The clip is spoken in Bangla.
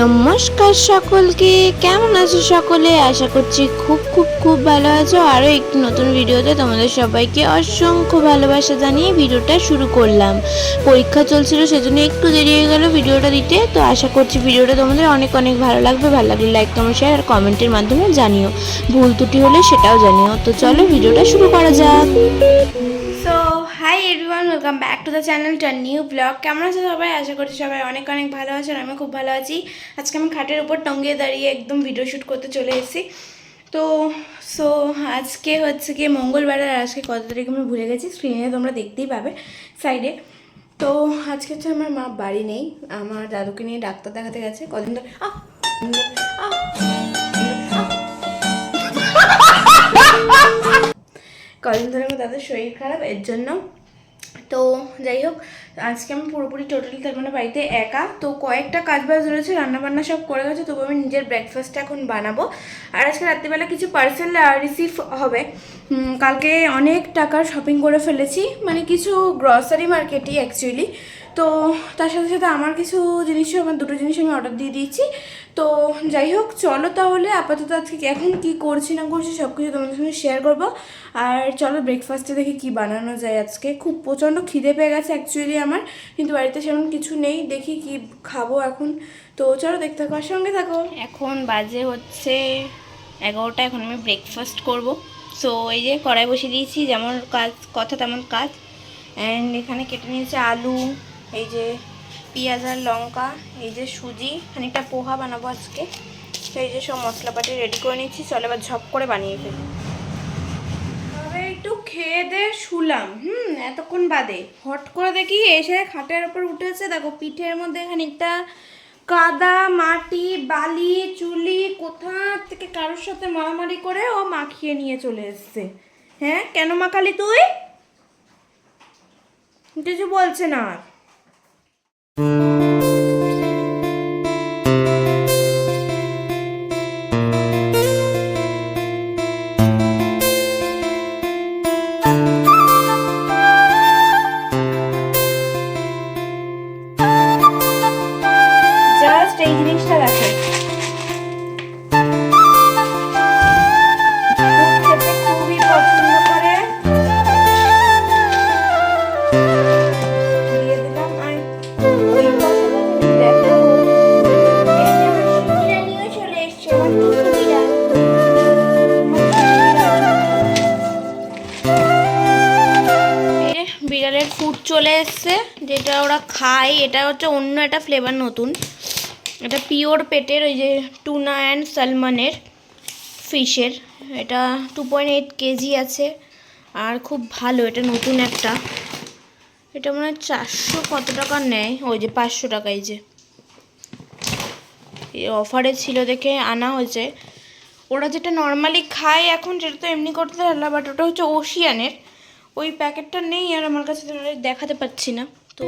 নমস্কার সকলকে, কেমন আছো সকলে? আশা করছি খুব খুব খুব ভালো আছো। আরও একটি নতুন ভিডিওতে তোমাদের সবাইকে অসংখ্য ভালোবাসা জানিয়ে ভিডিওটা শুরু করলাম। পরীক্ষা চলছিল, সেজন্য একটু দেরি হয়ে গেল ভিডিওটা দিতে। তো আশা করছি ভিডিওটা তোমাদের অনেক অনেক ভালো লাগবে। ভালো লাগলে লাইক কমেন্ট শেয়ার আর কমেন্টের মাধ্যমে জানিও। ভুল ত্রুটি হলে সেটাও জানিও। তো চলো ভিডিওটা শুরু করা যাক। Hi everyone welcome back to the চ্যানেলটা নিউ ব্লগ কেমন আছে সবাই? আশা করছি সবাই অনেক অনেক ভালো আছেন আমি খুব ভালো আছি। আজকে আমি খাটের উপর টঙ্গিয়ে দাঁড়িয়ে একদম ভিডিও শ্যুট করতে চলে এসেছি। তো সো আজকে হচ্ছে গিয়ে মঙ্গলবার আর আজকে কত তারিখ আমি ভুলে গেছি? স্ক্রিনে তোমরা দেখতেই পাবে সাইডে তো, আজকে হচ্ছে আমার মা বাড়ি নেই। আমার দাদুকে নিয়ে ডাক্তার দেখাতে গেছে। কদিন ধরে! আহ! কদিন ধরে আমার দাদার শরীর খারাপ, এর জন্য তো যাই হোক, আজকে আমি পুরোপুরি টোটালি তার মানে বাড়িতে একা। তো কয়েকটা কাজ বাজ রয়েছে, রান্নাবান্না সব করে গেছে, তবু আমি নিজের ব্রেকফাস্টটা এখন বানাবো। আর আজকে রাত্রিবেলা কিছু পার্সেল রিসিভ হবে। কালকে অনেক টাকার শপিং করে ফেলেছি মানে কিছু গ্রসারি মার্কেটই অ্যাকচুয়ালি তো তার সাথে সাথে আমার কিছু জিনিসও, আমার দুটো জিনিস আমি অর্ডার দিয়ে দিয়েছি। তো যাই হোক, চলো তাহলে আপাতত আজকে এখন কি করছি না করছি সব কিছু তোমাদের সঙ্গে শেয়ার করব। আর চলো ব্রেকফাস্টে দেখি কি বানানো যায় আজকে। খুব প্রচণ্ড খিদে পেয়ে গেছে অ্যাকচুয়ালি আমার, কিন্তু বাড়িতে সেমন কিছু নেই। দেখি কি খাব এখন। তো চলো দেখতে থাকো, আর সঙ্গে থাকো। এখন বাজে হচ্ছে এগারোটা, এখন আমি ব্রেকফাস্ট করব। সো এই যে কড়াই বসিয়ে দিয়েছি, যেমন কাজ কথা তেমন কাজ। অ্যান্ড এখানে কেটে নিয়েছে আলু। এই যে পেঁয়াজ আর লঙ্কা, এই যে সুজি, খানিকটা পোহা বানাবো আজকে। তো এই যে সব মশলাপাতি রেডি করে নিচ্ছি, চলো এবার ঝপ করে বানিয়ে ফেলি। একটু খেয়ে দে শুলাম, হুম, এতক্ষণ বাদে। হট করে দেখি এসে খাটের ওপর উঠেছে, দেখো পিঠের মধ্যে খানিকটা কাদা, মাটি, বালি, চুলি, কোথা থেকে কারোর সাথে মারামারি করে ও মাখিয়ে নিয়ে চলে এসছে। হ্যাঁ কেন মাখালি তুই? কিছু বলছে না সুবিরা এই বিড়ালের ফুড চলে এসছে, যেটা ওরা খায়, এটা হচ্ছে অন্য একটা ফ্লেভার নতুন। এটা পিওর পেটের ওই যে টুনা অ্যান্ড সালমনের ফিশের। এটা টু পয়েন্ট এইট কেজি আছে আর খুব ভালো, এটা নতুন একটা। এটা মনে হয় চারশো কত টাকা নেয়? ওই যে পাঁচশো টাকা যে। অফারে ছিল দেখে আনা হয়েছে। ওরা যেটা নর্মালি খায় এখন, সেটা তো এমনি করতে পারলা বাট ওটা হচ্ছে ওশিয়ানের ওই প্যাকেটটা নেই আর আমার কাছে দেখাতে পাচ্ছি না, তো